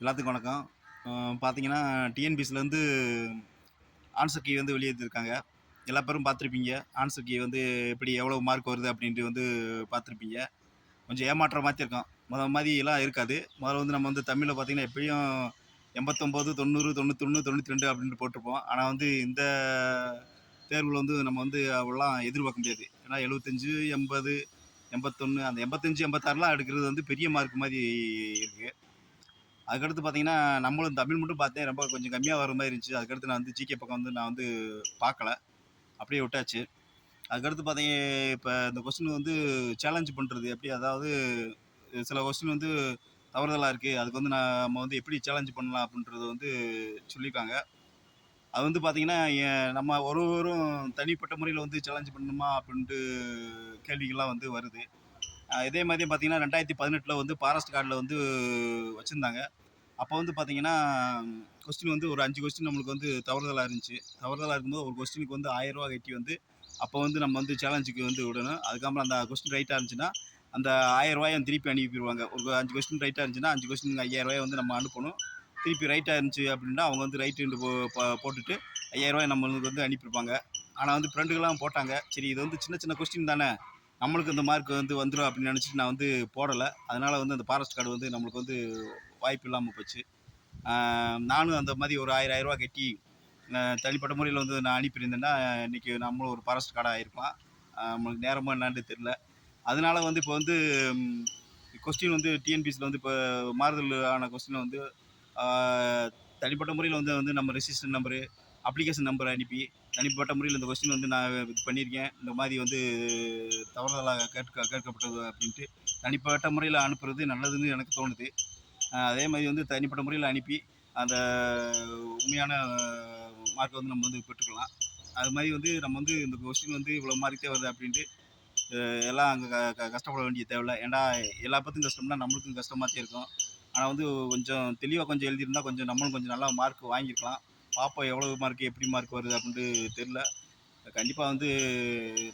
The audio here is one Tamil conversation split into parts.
எல்லாத்துக்கும் வணக்கம். பார்த்தீங்கன்னா டிஎன்பிஎஸ்சிலேருந்து ஆன்சர் கீ வந்து வெளியேற்றிருக்காங்க எல்லா பேரும் பார்த்துருப்பீங்க. ஆன்சர் கீ வந்து எப்படி எவ்வளோ மார்க் வருது அப்படின்ட்டு வந்து பார்த்துருப்பீங்க. கொஞ்சம் ஏமாற்றம் மாற்றிருக்கோம் முதல் மாதிரிலாம் இருக்காது. முதல்ல வந்து நம்ம வந்து தமிழில் பார்த்திங்கன்னா எப்படியும் எண்பத்தொம்போது தொண்ணூறு தொண்ணூத்தொன்று தொண்ணூற்றி ரெண்டு அப்படின்ட்டு போட்டிருப்போம். ஆனால் வந்து இந்த தேர்வில் வந்து நம்ம வந்து அவ்வளோலாம் எதிர்பார்க்க முடியாது. ஏன்னா எழுபத்தஞ்சு எண்பது எண்பத்தொன்று அந்த எண்பத்தஞ்சு எண்பத்தாறுலாம் எடுக்கிறது வந்து பெரிய மார்க் மாதிரி இருக்குது அதுக்கடுத்து பார்த்தீங்கன்னா நம்மளும் தமிழ் மட்டும் பார்த்தேன். ரொம்ப கொஞ்சம் கம்மியாக வர மாதிரி இருந்துச்சு. அதுக்கடுத்து நான் வந்து ஜிகே பக்கம் வந்து நான் வந்து பார்க்கல. அப்படியே விட்டாச்சு. அதுக்கடுத்து பார்த்தீங்க இப்போ இந்த கொஸ்டின் வந்து சேலஞ்ச் பண்ணுறது எப்படி அதாவது சில கொஸ்டின் வந்து தவறுதலாக இருக்குது அதுக்கு வந்து நான் நம்ம வந்து எப்படி சேலஞ்ச் பண்ணலாம் அப்படின்றது வந்து சொல்லியிருக்காங்க. அது வந்து பார்த்தீங்கன்னா நம்ம ஒரு ஒருவரும் தனிப்பட்ட முறையில் வந்து சேலஞ்ச் பண்ணணுமா அப்படின்ட்டு கேள்விகள்லாம் வந்து வருது. இதே மாதிரி பார்த்தீங்கன்னா ரெண்டாயிரத்தி பதினெட்டில் வந்து ஃபாரஸ்ட் கார்டில் வந்து வச்சுருந்தாங்க. அப்போ வந்து பார்த்தீங்கன்னா கொஸ்டின் வந்து ஒரு அஞ்சு கொஸ்டின் நம்மளுக்கு வந்து தவறுதலாக இருந்துச்சு. தவறுதலாக இருக்கும்போது ஒரு கொஸ்டினுக்கு வந்து ஆயிரம் ரூபா கட்டி வந்து அப்போ வந்து நம்ம வந்து சேலஞ்சுக்கு வந்து விடணும். அதுக்கப்புறம் அந்த கொஸ்டின் ரைட்டாக இருந்துச்சுன்னா அந்த ஆயிரம் ரூபாயை திருப்பி அனுப்பிடுவாங்க ஒரு அஞ்சு கொஸ்டின் ரைட்டாக இருந்துச்சுன்னா அஞ்சு கொஸ்டின் ஐயாயிரம் வந்து நம்ம அனுப்பணும். திருப்பி ரைட்டாக இருந்துச்சு அப்படின்னா அவங்க வந்து ரைட்டு போ போ- போட்டுட்டு ஐயாயிரம் ரூபாய் நம்மளுக்கு வந்து அனுப்பியிருப்பாங்க. ஆனால் வந்து ஃப்ரெண்டுகள்லாம் போட்டாங்க. சரி இது வந்து சின்ன சின்ன கொஸ்டின் தானே. நம்மளுக்கு இந்த மார்க் வந்து வந்துடும் அப்படின்னு நினச்சிட்டு நான் வந்து போடலை. அதனால் வந்து அந்த ஃபாரஸ்ட் கார்டு வந்து நம்மளுக்கு வந்து வாய்ப்பு இல்லாமல் போச்சு. நானும் அந்த மாதிரி ஒரு ஆயிரம் ரூபா கட்டி தனிப்பட்ட முறையில் வந்து நான் அனுப்பியிருந்தேன்னா இன்றைக்கி நம்மளும் ஒரு ஃபாரஸ்ட் கார்டாக ஆகிருக்கலாம் நம்மளுக்கு நேரமாக என்னான்னு தெரில அதனால் வந்து இப்போ வந்து கொஸ்டின் வந்து டிஎன்பிசியில் வந்து இப்போ மாறுதல் ஆன கொஸ்டினை வந்து தனிப்பட்ட முறையில் வந்து வந்து நம்ம ரெஜிஸ்டர் நம்பரு அப்ளிகேஷன் நம்பரை அனுப்பி தனிப்பட்ட முறையில் இந்த கொஸ்டின் வந்து நான் இது பண்ணியிருக்கேன். இந்த மாதிரி வந்து தவறுதலாக கேட்க கேட்கப்பட்டது அப்படின்ட்டு தனிப்பட்ட முறையில் அனுப்புறது நல்லதுன்னு எனக்கு தோணுது. அதே மாதிரி வந்து தனிப்பட்ட முறையில் அனுப்பி அந்த உண்மையான மார்க்கை வந்து நம்ம வந்து பெற்றுக்கலாம். அது மாதிரி வந்து நம்ம வந்து இந்த கொஸ்டின் வந்து இவ்வளோ மார்க்கே வருது அப்படின்ட்டு எல்லாம் அங்கே க கஷ்டப்பட வேண்டிய தேவையில்லை. ஏன்டா எல்லா பற்றும் கஷ்டம்னா நம்மளுக்கும் கஷ்டமாக தான் இருக்கும். ஆனால் வந்து கொஞ்சம் தெளிவாக கொஞ்சம் எழுதியிருந்தால் கொஞ்சம் நம்மளும் கொஞ்சம் நல்லா மார்க் வாங்கியிருக்கலாம். பாப்பா எவ்வளோ மார்க் எப்படி மார்க் வருது அப்படின்ட்டு தெரில கண்டிப்பாக வந்து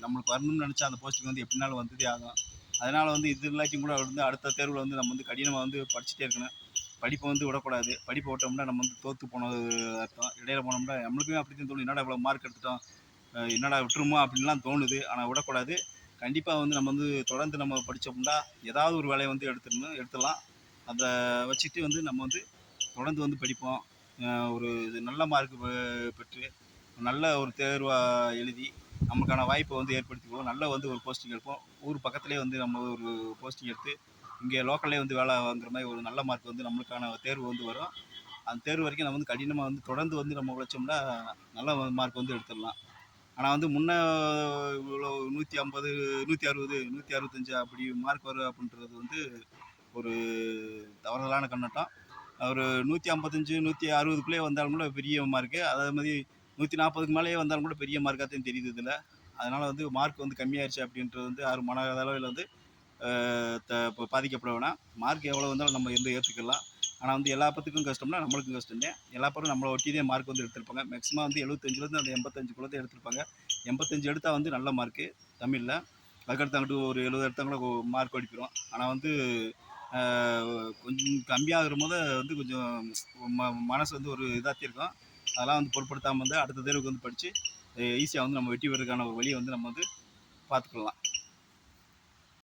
நம்மளுக்கு வரணும்னு நினச்சா அந்த போஸ்டிங் வந்து எப்படினாலும் வந்ததே ஆகும் அதனால் வந்து இது இல்லாட்டியும் கூட வந்து அடுத்த தேர்வில் வந்து நம்ம வந்து கடினமாக வந்து படிச்சுட்டே இருக்கணும். படிப்பை வந்து விடக்கூடாது. படிப்பை விட்டோம்னா நம்ம வந்து தோற்று போனது அர்த்தம். இடையில போனோம்னா நம்மளுக்குமே அப்படி தான் தோணும் என்னடா இவ்வளோ மார்க் எடுத்துட்டோம்? என்னடா விட்டுருமா அப்படின்லாம் தோணுது. ஆனால் விடக்கூடாது. கண்டிப்பாக வந்து நம்ம வந்து தொடர்ந்து நம்ம படித்தோம்னா ஏதாவது ஒரு வேலையை வந்து எடுத்துடணும் எடுத்துடலாம். அதை வச்சுட்டு வந்து நம்ம வந்து தொடர்ந்து வந்து படிப்போம். ஒரு இது நல்ல மார்க் பெற்று நல்ல ஒரு தேர்வாக எழுதி நமக்கான வாய்ப்பை வந்து ஏற்படுத்திக்குவோம். நல்ல வந்து ஒரு போஸ்டிங் எடுப்போம். ஊர் பக்கத்துலேயே வந்து நம்ம ஒரு போஸ்டிங் எடுத்து இங்கே லோக்கல்லே வந்து வேலை வாங்குற மாதிரி ஒரு நல்ல மார்க் வந்து நம்மளுக்கான தேர்வு வந்து வரும். அந்த தேர்வு வரைக்கும் நம்ம வந்து கடினமாக வந்து தொடர்ந்து வந்து நம்ம உழைச்சோம்னா நல்ல மார்க் வந்து எடுத்துடலாம். ஆனால் வந்து முன்ன இவ்வளோ நூற்றி ஐம்பது நூற்றி அறுபது நூற்றி அறுபத்தஞ்சு அப்படி மார்க் வரும் அப்படின்றது வந்து ஒரு தவறுதலான கண்ணோட்டம். ஒரு நூற்றி ஐம்பத்தஞ்சு நூற்றி அறுபதுக்குள்ளே வந்தாலும் கூட பெரிய மார்க்கு அதே மாதிரி நூற்றி நாற்பதுக்கு மேலேயே வந்தாலும் கூட பெரிய மார்க்காக தான் தெரியுது இதில். அதனால் வந்து மார்க் வந்து கம்மியாயிருச்சு அப்படின்றது வந்து யாரும் மன அளவில் வந்து த பாதிக்கப்பட வேணாம். மார்க் எவ்வளோ வந்தாலும் நம்ம எந்த ஏற்றுக்கலாம் ஆனால் வந்து எல்லா பத்துக்கும் கஷ்டம்னா நம்மளுக்கும் கஷ்டம். தான் எல்லா பேரும் நம்மளை ஒட்டி தான் மார்க் வந்து எடுத்திருப்பாங்க. மேக்ஸிமம் வந்து எழுபத்தஞ்சிலேருந்து அந்த எண்பத்தஞ்சுக்குள்ளே தான் எடுத்திருப்பாங்க. எண்பத்தஞ்சு எடுத்தால் வந்து நல்ல மார்க்கு தமிழில். அதுக்கடுத்து அங்கிட்டு ஒரு எழுபது எடுத்தா கூட மார்க் அடிக்கிறோம். ஆனால் வந்து கொஞ்சம் கம்மியாகிற போது வந்து கொஞ்சம் ம மனசு வந்து ஒரு இதாக இருக்கும். அதெல்லாம் வந்து பொருட்படுத்தாமல் வந்து அடுத்த தேர்வுக்கு வந்து படித்து ஈஸியாக வந்து நம்ம வெற்றி பெறதுக்கான ஒரு வழியை வந்து நம்ம வந்து பார்த்துக்கலாம்